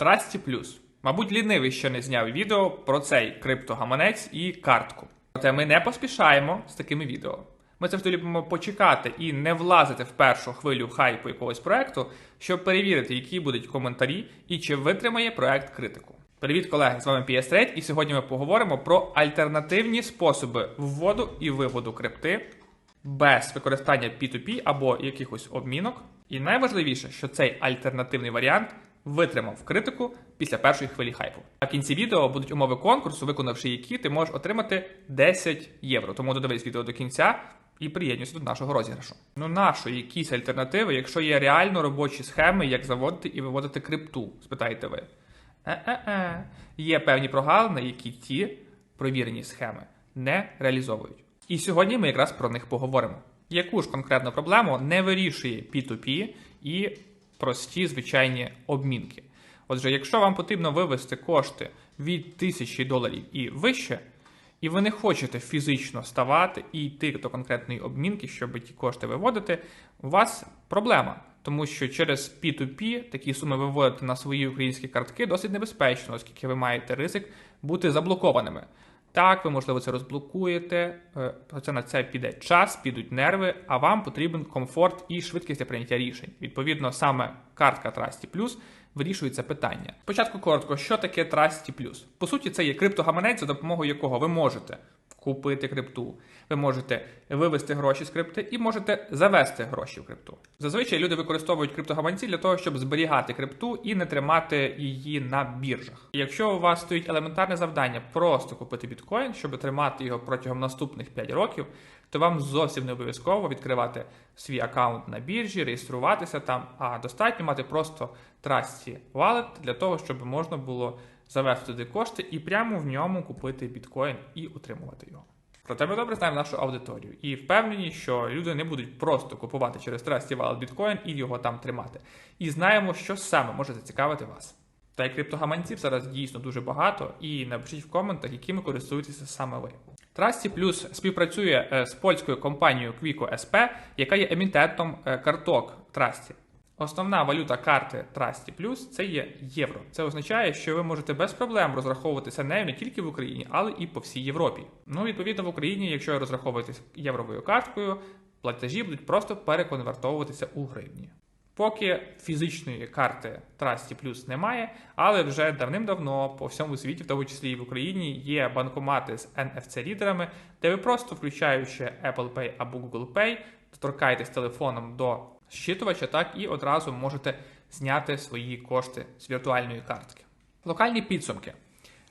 Трасті плюс. Мабуть, лінивий ще не зняв відео про цей криптогаманець і картку. Проте ми не поспішаємо з такими відео. Ми завжди любимо почекати і не влазити в першу хвилю хайпу якогось проекту, щоб перевірити, які будуть коментарі і чи витримає проект критику. Привіт, колеги! З вами PS і сьогодні ми поговоримо про альтернативні способи вводу і виводу крипти без використання P2P або якихось обмінок. І найважливіше, що цей альтернативний варіант витримав критику після першої хвилі хайпу. А кінці відео будуть умови конкурсу, виконавши які ти можеш отримати 10 євро. Тому додивись відео до кінця і приєднуйся до нашого розіграшу. Ну нащо якісь альтернативи, якщо є реально робочі схеми, як заводити і виводити крипту, спитаєте ви. Е-е-е. Є певні прогалини, які ті провірені схеми не реалізовують. І сьогодні ми якраз про них поговоримо. Яку ж конкретну проблему не вирішує P2P і прості звичайні обмінки? Отже, якщо вам потрібно вивести кошти від 1000 доларів і вище, і ви не хочете фізично ставати і йти до конкретної обмінки, щоб ті кошти виводити, у вас проблема. Тому що через P2P такі суми виводити на свої українські картки досить небезпечно, оскільки ви маєте ризик бути заблокованими. Так, ви, можливо, це розблокуєте, е, це на це піде час, підуть нерви, а вам потрібен комфорт і швидкість для прийняття рішень. Відповідно, саме картка Trusty Plus вирішує це питання. Спочатку коротко, що таке Trusty Plus? По суті, це є криптогаманець, за допомогою якого ви можете купити крипту, ви можете вивести гроші з крипти і можете завести гроші в крипту. Зазвичай люди використовують криптогаманці для того, щоб зберігати крипту і не тримати її на біржах. Якщо у вас стоїть елементарне завдання просто купити біткоін, щоб тримати його протягом наступних 5 років, то вам зовсім не обов'язково відкривати свій аккаунт на біржі, реєструватися там, а достатньо мати просто Trusty Wallet для того, щоб можна було завести туди кошти і прямо в ньому купити біткоін і утримувати його. Проте ми добре знаємо нашу аудиторію і впевнені, що люди не будуть просто купувати через Trusty Wallet біткоін і його там тримати. І знаємо, що саме може зацікавити вас. Та й криптогаманців зараз дійсно дуже багато, і напишіть в коментах, якими користуєтеся саме ви. Trusty Plus співпрацює е, з польською компанією Quico SP, яка є емітентом е, карток Trusty. Основна валюта карти Trusty Plus це є євро. Це означає, що ви можете без проблем розраховуватися нею не тільки в Україні, але і по всій Європі. Ну, відповідно, в Україні, якщо розраховуєтесь євровою карткою, платежі будуть просто переконвертовуватися у гривні. Поки фізичної карти Trusty Plus немає, але вже давним-давно по всьому світі, в тому числі і в Україні, є банкомати з NFC-рідерами, де ви просто включаючи Apple Pay або Google Pay, доторкаєтесь телефоном до щитувача, так і одразу можете зняти свої кошти з віртуальної картки. Локальні підсумки.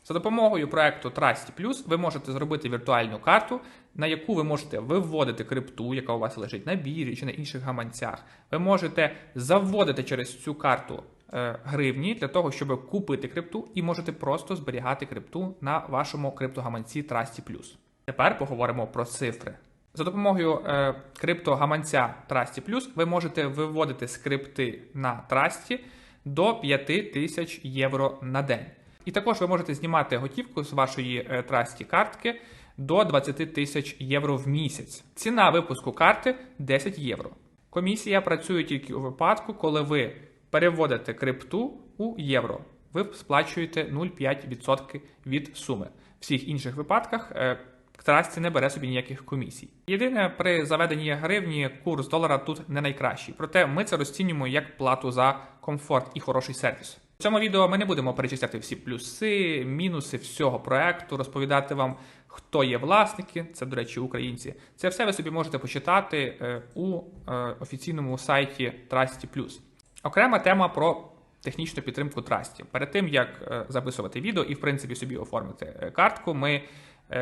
За допомогою проекту Trusty Plus ви можете зробити віртуальну карту, на яку ви можете виводити крипту, яка у вас лежить на бірі чи на інших гаманцях. Ви можете заводити через цю карту е, гривні для того, щоб купити крипту, і можете просто зберігати крипту на вашому криптогаманці Trusty Plus. Тепер поговоримо про цифри. За допомогою е, криптогаманця Trusty Plus ви можете виводити скрипти на Trusty до 5000 євро на день. І також ви можете знімати готівку з вашої е, Trusty картки до 20 тисяч євро в місяць. Ціна випуску карти 10 євро. Комісія працює тільки у випадку, коли ви переводите крипту у євро. Ви сплачуєте 0,5% від суми. В всіх інших випадках Трасті не бере собі ніяких комісій. Єдине, при заведенні гривні курс долара тут не найкращий, проте ми це розцінюємо як плату за комфорт і хороший сервіс. В цьому відео ми не будемо перечисляти всі плюси, мінуси всього проекту, розповідати вам, хто є власники, це, до речі, українці. Це все ви собі можете почитати е, у е, офіційному сайті Trusty+. Окрема тема про технічну підтримку Trusty. Перед тим як е, записувати відео і в принципі собі оформити картку, ми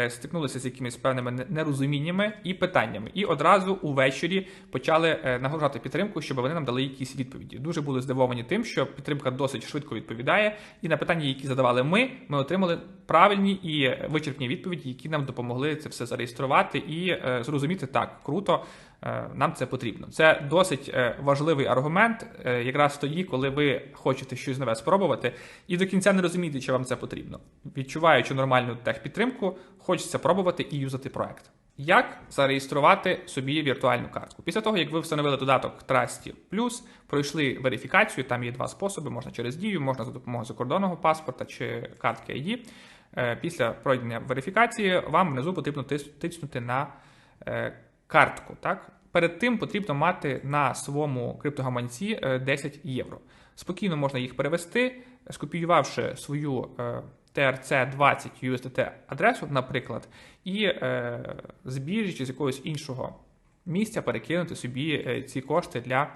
стикнулися з якимись певними нерозуміннями і питаннями, і одразу увечері почали е, нагружати підтримку, щоб вони нам дали якісь відповіді. Дуже були здивовані тим, що підтримка досить швидко відповідає, і на питання, які задавали ми, ми отримали правильні і вичерпні відповіді, які нам допомогли це все зареєструвати і е, зрозуміти так круто. Е, нам це потрібно. Це досить е, важливий аргумент, е, якраз тоді, коли ви хочете щось нове спробувати, і до кінця не розумієте, чи вам це потрібно. Відчуваючи нормальну техпідтримку, хочеться пробувати і юзати проект. Як зареєструвати собі віртуальну картку? Після того, як ви встановили додаток Trusty Plus, пройшли верифікацію, там є два способи: можна через дію, можна за допомогою закордонного паспорта чи картки ID. Після пройдення верифікації вам внизу потрібно тис- тиснути на картку. Так? Перед тим потрібно мати на своєму криптогаманці е, 10 євро. Спокійно можна їх перевести, скопіювавши свою е, TRC20 USDT адресу, наприклад, і е, з біржі чи з якогось іншого місця перекинути собі е, ці кошти для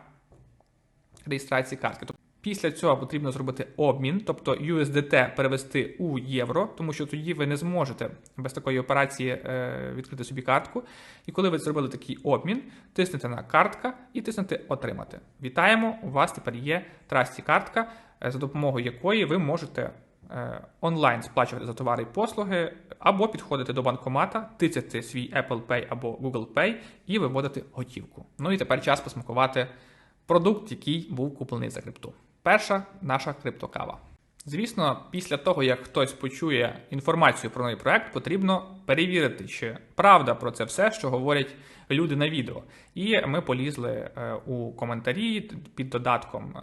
реєстрації картки. Після цього потрібно зробити обмін, тобто USDT перевести у євро, тому що тоді ви не зможете без такої операції е, відкрити собі картку. І коли ви зробили такий обмін, тиснете на картка і тиснете Отримати. Вітаємо! У вас тепер є трасті картка, е, за допомогою якої ви можете е, онлайн сплачувати за товари і послуги, або підходити до банкомата, тицяти свій Apple Pay або Google Pay і виводити готівку. Ну і тепер час посмакувати продукт, який був куплений за крипту. Перша наша криптокава. Звісно, після того, як хтось почує інформацію про новий проект, потрібно перевірити, чи правда про це все, що говорять люди на відео. І ми полізли е, у коментарі під додатком.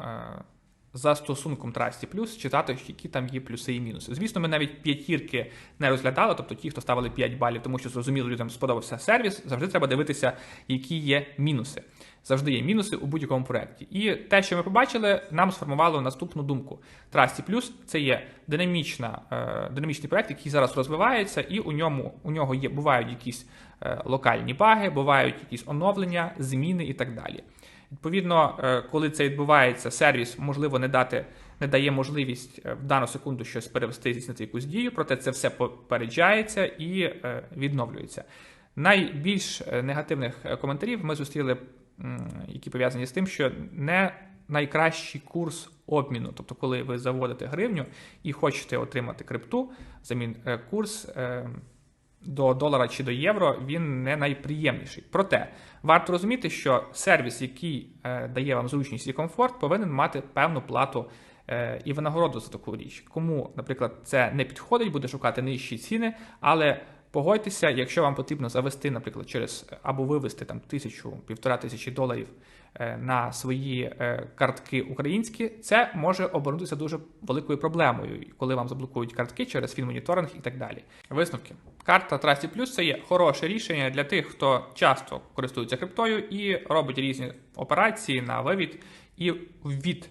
За стосунком Trusty Plus читати, які там є плюси і мінуси. Звісно, ми навіть п'ятірки не розглядали, тобто ті, хто ставили 5 балів, тому що зрозуміло, людям сподобався сервіс. Завжди треба дивитися, які є мінуси. Завжди є мінуси у будь-якому проєкті. І те, що ми побачили, нам сформувало наступну думку. Trusty Plus – це є динамічна, е, динамічний проєкт, який зараз розвивається, і у ньому у нього є бувають якісь е, локальні баги, бувають якісь оновлення, зміни і так далі. Відповідно, е, коли це відбувається, сервіс можливо не дати не дає можливість е, в дану секунду щось перевести здійснити якусь дію, проте це все попереджається і е, відновлюється. Найбільш негативних коментарів ми зустріли, які пов'язані з тим, що не найкращий курс обміну, тобто, коли ви заводите гривню і хочете отримати крипту, замін курс. До долара чи до євро він не найприємніший. Проте варто розуміти, що сервіс, який е, дає вам зручність і комфорт, повинен мати певну плату е, і винагороду за таку річ. Кому, наприклад, це не підходить, буде шукати нижчі ціни, але погодьтеся, якщо вам потрібно завести, наприклад, через або вивести там тисячу півтора тисячі доларів е, на свої е, картки українські, це може обернутися дуже великою проблемою, коли вам заблокують картки через фінмоніторинг і так далі. Висновки. Карта Trusty Plus це є хороше рішення для тих, хто часто користується криптою і робить різні операції на вивід і ввід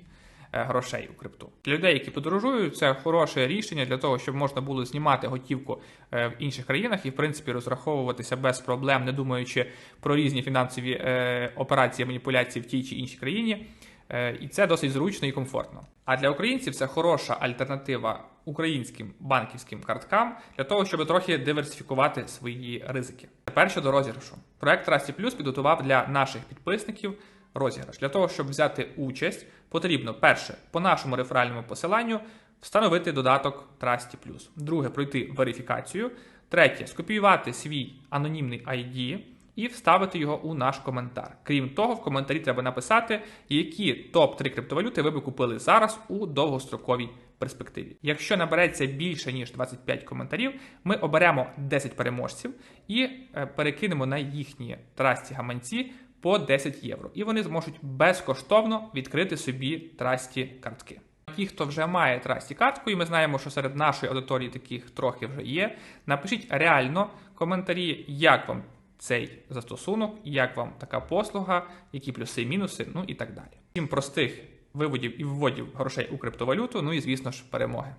грошей у крипту. Для людей, які подорожують, це хороше рішення для того, щоб можна було знімати готівку е, в інших країнах і, в принципі, розраховуватися без проблем, не думаючи про різні фінансові е, операції, маніпуляції в тій чи іншій країні. Е, І це досить зручно і комфортно. А для українців це хороша альтернатива українським банківським карткам для того, щоб трохи диверсифікувати свої ризики. Тепер щодо розіграшу. Проект Trusty Plus підготував для наших підписників розіграш. Для того, щоб взяти участь, потрібно перше по нашому реферальному посиланню встановити додаток Trusty. Друге пройти верифікацію. Третє скопіювати свій анонімний ID і вставити його у наш коментар. Крім того, в коментарі треба написати, які топ-3 криптовалюти ви би купили зараз у довгостроковій перспективі. Якщо набереться більше ніж 25 коментарів, ми оберемо 10 переможців і е, перекинемо на їхні трасті гаманці по 10 євро. І вони зможуть безкоштовно відкрити собі трасті картки. Ті, хто вже має трасті картку, і ми знаємо, що серед нашої аудиторії таких трохи вже є. Напишіть реально коментарі, як вам цей застосунок, як вам така послуга, які плюси мінуси, ну і так далі. Всім простих виводів і вводів грошей у криптовалюту, ну і звісно ж перемоги.